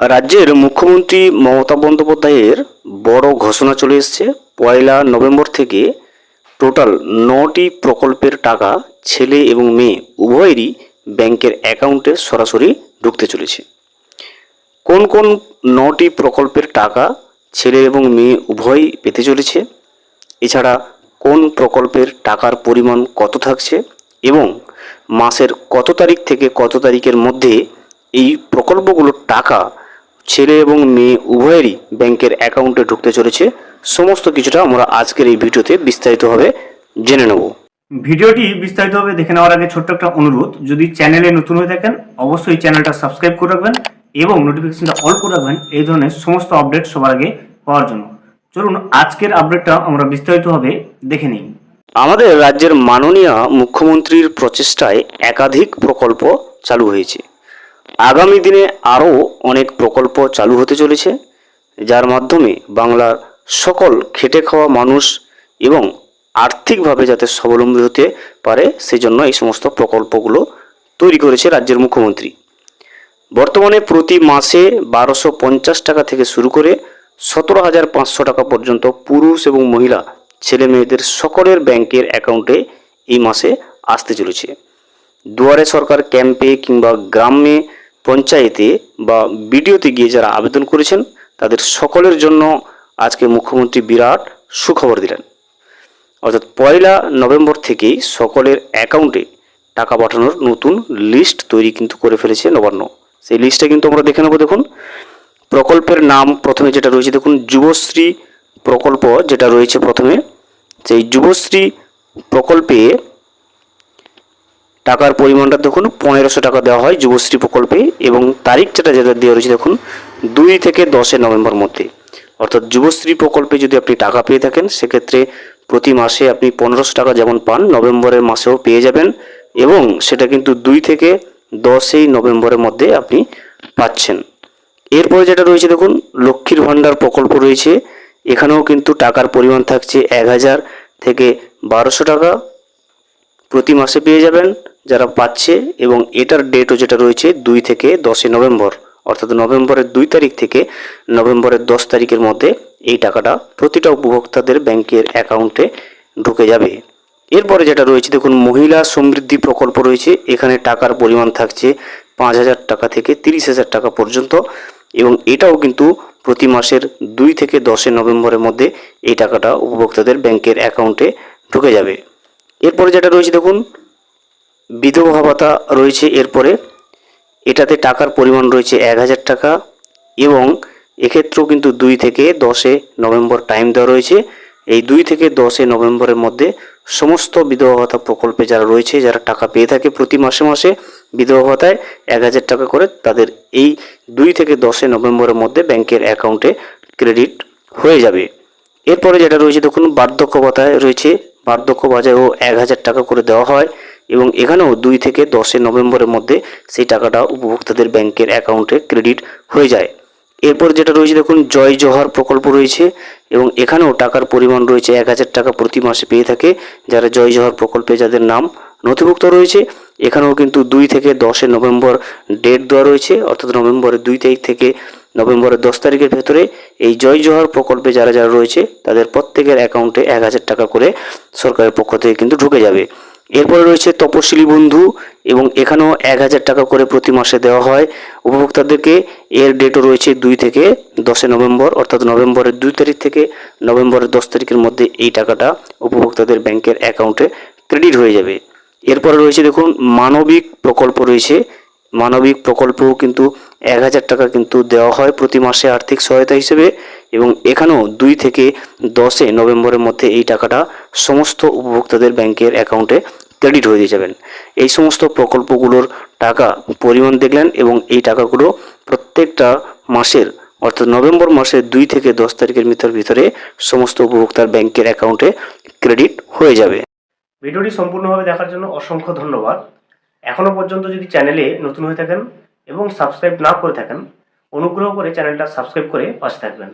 রাজ্যের মুখ্যমন্ত্রী মমতা বন্দ্যোপাধ্যায়ের বড় ঘোষণা চলে এসছে। পয়লা নভেম্বর থেকে টোটাল নটি প্রকল্পের টাকা ছেলে এবং মেয়ে উভয়েরই ব্যাংকের অ্যাকাউন্টে সরাসরি ঢুকতে চলেছে। কোন কোন নটি প্রকল্পের টাকা ছেলে এবং মেয়ে উভয়ই পেতে চলেছে? এছাড়া কোন প্রকল্পের টাকার পরিমাণ কত থাকছে? এবং মাসের কত তারিখ থেকে কত তারিখের মধ্যে এই প্রকল্পগুলোর টাকা ছেলে এবং মেয়ে উভয়েরই ব্যাংকের অ্যাকাউন্টে ঢুকতে চলেছে। সমস্ত কিছুটা আমরা আজকের এই ভিডিওতে বিস্তারিতভাবে জেনে নেব। ভিডিওটি বিস্তারিতভাবে দেখে নেওয়ার আগে ছোট্ট একটা অনুরোধ যদি চ্যানেলে নতুন হয়ে থাকেন অবশ্যই চ্যানেলটা সাবস্ক্রাইব করে রাখবেন এবং নোটিফিকেশনটা অল করে রাখবেন এই ধরনের সমস্ত আপডেট সবার আগে পাওয়ার জন্য। চলুন আজকের আপডেটটা আমরা বিস্তারিতভাবে দেখে নিই। আমাদের রাজ্যের মাননীয় মুখ্যমন্ত্রীর প্রচেষ্টায় একাধিক প্রকল্প চালু হয়েছে। আগামী দিনে আরও অনেক প্রকল্প চালু হতে চলেছে, যার মাধ্যমে বাংলার সকল খেটে খাওয়া মানুষ এবং আর্থিকভাবে যাতে স্বাবলম্বী হতে পারে সেই জন্য এই সমস্ত প্রকল্পগুলো তৈরি করেছে রাজ্যের মুখ্যমন্ত্রী। বর্তমানে প্রতি মাসে বারোশো পঞ্চাশ টাকা থেকে শুরু করে সতেরো হাজার পাঁচশো টাকা পর্যন্ত পুরুষ এবং মহিলা, ছেলে মেয়েদের সকলের ব্যাংকের অ্যাকাউন্টে এই মাসে আসতে চলেছে। দুয়ারে সরকার ক্যাম্পে কিংবা গ্রামে পঞ্চায়েতে বা বিডিওতে গিয়ে যারা আবেদন করেছেন, তাদের সকলের জন্য আজকে মুখ্যমন্ত্রী বিরাট সুখবর দিলেন। অর্থাৎ পয়লা নভেম্বর থেকেই সকলের অ্যাকাউন্টে টাকা পাঠানোর নতুন লিস্ট তৈরি কিন্তু করে ফেলেছে নবান্ন। সেই লিস্টটা কিন্তু আমরা দেখে নেব, দেখুন। প্রকল্পের নাম প্রথমে যেটা রয়েছে, দেখুন, যুবশ্রী প্রকল্প যেটা রয়েছে প্রথমে। সেই যুবশ্রী প্রকল্পে টাকার পরিমাণটা দেখুন, পনেরোশো টাকা দেওয়া হয় যুবশ্রী প্রকল্পে এবং তারিখ যেটা যেটা দেওয়া রয়েছে দেখুন, দুই থেকে দশে নভেম্বর মধ্যে। অর্থাৎ যুবশ্রী প্রকল্পে যদি আপনি টাকা পেয়ে থাকেন, সেক্ষেত্রে প্রতি মাসে আপনি পনেরোশো টাকা যেমন পান, নভেম্বরের মাসেও পেয়ে যাবেন এবং সেটা কিন্তু দুই থেকে দশই নভেম্বরের মধ্যে আপনি পাচ্ছেন। এরপরে যেটা রয়েছে দেখুন, লক্ষ্মীর ভাণ্ডার প্রকল্প রয়েছে। এখানেও কিন্তু টাকার পরিমাণ থাকছে এক হাজার থেকে বারোশো টাকা। প্রতি মাসে পেয়ে যাবেন। যারা পাচ্ছে এবং এটার ডেটও যেটা রয়েছে দুই থেকে দশই নভেম্বর, অর্থাৎ নভেম্বরের দুই তারিখ থেকে নভেম্বরের দশ তারিখের মধ্যে এই টাকাটা প্রতিটা উপভোক্তাদের ব্যাংকের অ্যাকাউন্টে ঢুকে যাবে। এরপরে যেটা রয়েছে, দেখুন, মহিলা সমৃদ্ধি প্রকল্প রয়েছে। এখানে টাকার পরিমাণ থাকছে পাঁচ হাজার টাকা থেকে তিরিশ হাজার টাকা পর্যন্ত এবং এটাও কিন্তু প্রতি মাসের দুই থেকে দশই নভেম্বরের মধ্যে এই টাকাটা উপভোক্তাদের ব্যাংকের অ্যাকাউন্টে ঢুকে যাবে। এরপরে যেটা রয়েছে, দেখুন বিধবা ভাতা রয়েছে এরপরে। এটাতে টাকার পরিমাণ রয়েছে এক হাজার টাকা এবং এক্ষেত্রেও কিন্তু দুই থেকে দশে নভেম্বর টাইম দেওয়া রয়েছে। এই দুই থেকে দশে নভেম্বরের মধ্যে সমস্ত বিধবা ভাতা প্রকল্পে যারা রয়েছে, যারা টাকা পেয়ে থাকে প্রতি মাসে মাসে, বিধবা ভাতায় এক হাজার টাকা করে তাদের এই দুই থেকে দশে নভেম্বরের মধ্যে ব্যাংকের অ্যাকাউন্টে ক্রেডিট হয়ে যাবে। এরপরে যেটা রয়েছে, দেখুন, বার্ধক্য ভাতায় রয়েছে। বার্ধক্য ভাতায়ও এক হাজার টাকা করে দেওয়া হয়। এবং এখানেও দুই থেকে দশই নভেম্বরের মধ্যে সেই টাকাটা উপভোক্তাদের ব্যাংকের অ্যাকাউন্টে ক্রেডিট হয়ে যায়। এরপর যেটা রয়েছে দেখুন, জয় জোহার প্রকল্প রয়েছে এবং এখানেও টাকার পরিমাণ রয়েছে এক হাজার টাকা প্রতি মাসে পেয়ে থাকে যারা জয় জোহার প্রকল্পে যাদের নাম নথিভুক্ত রয়েছে। এখানেও কিন্তু দুই থেকে দশে নভেম্বর ডেট দেওয়া রয়েছে, অর্থাৎ নভেম্বরের দুই তারিখ থেকে নভেম্বরের দশ তারিখের ভেতরে এই জয় জোহার প্রকল্পে যারা যারা রয়েছে তাদের প্রত্যেকের অ্যাকাউন্টে এক হাজার টাকা করে সরকারের পক্ষ থেকে কিন্তু ঢুকে যাবে। এরপরে রয়েছে তপশিলি বন্ধু এবং এখানেও এক হাজার টাকা করে প্রতি মাসে দেওয়া হয়। উপভোক্তাদেরকে এর ডেটও রয়েছে দুই থেকে দশই নভেম্বর, অর্থাৎ নভেম্বরের দুই তারিখ থেকে নভেম্বরের দশ তারিখের মধ্যে এই টাকাটা উপভোক্তাদের ব্যাংকের অ্যাকাউন্টে ক্রেডিট হয়ে যাবে। এরপরে রয়েছে দেখুন, মানবিক প্রকল্প রয়েছে। মানবিক প্রকল্পও কিন্তু এক হাজার টাকা কিন্তু দেওয়া হয় প্রতি মাসে আর্থিক সহায়তা হিসেবে। এবং এখানেও দুই থেকে দশে নভেম্বরের মধ্যে এই টাকাটা সমস্ত উপভোক্তাদের ব্যাংকের অ্যাকাউন্টে ক্রেডিট হয়ে দিয়ে যাবেন। এই সমস্ত প্রকল্পগুলোর টাকা পরিমাণ দেখলেন এবং এই টাকাগুলো প্রত্যেকটা মাসের, অর্থাৎ নভেম্বর মাসের দুই থেকে দশ তারিখের ভিতর ভিতরে সমস্ত উপভোক্তার ব্যাংকের অ্যাকাউন্টে ক্রেডিট হয়ে যাবে। ভিডিওটি সম্পূর্ণভাবে দেখার জন্য অসংখ্য ধন্যবাদ। এখনও পর্যন্ত যদি চ্যানেলে নতুন হয়ে থাকেন এবং সাবস্ক্রাইব না করে থাকেন, অনুগ্রহ করে চ্যানেলটা সাবস্ক্রাইব করে পাশে থাকবেন।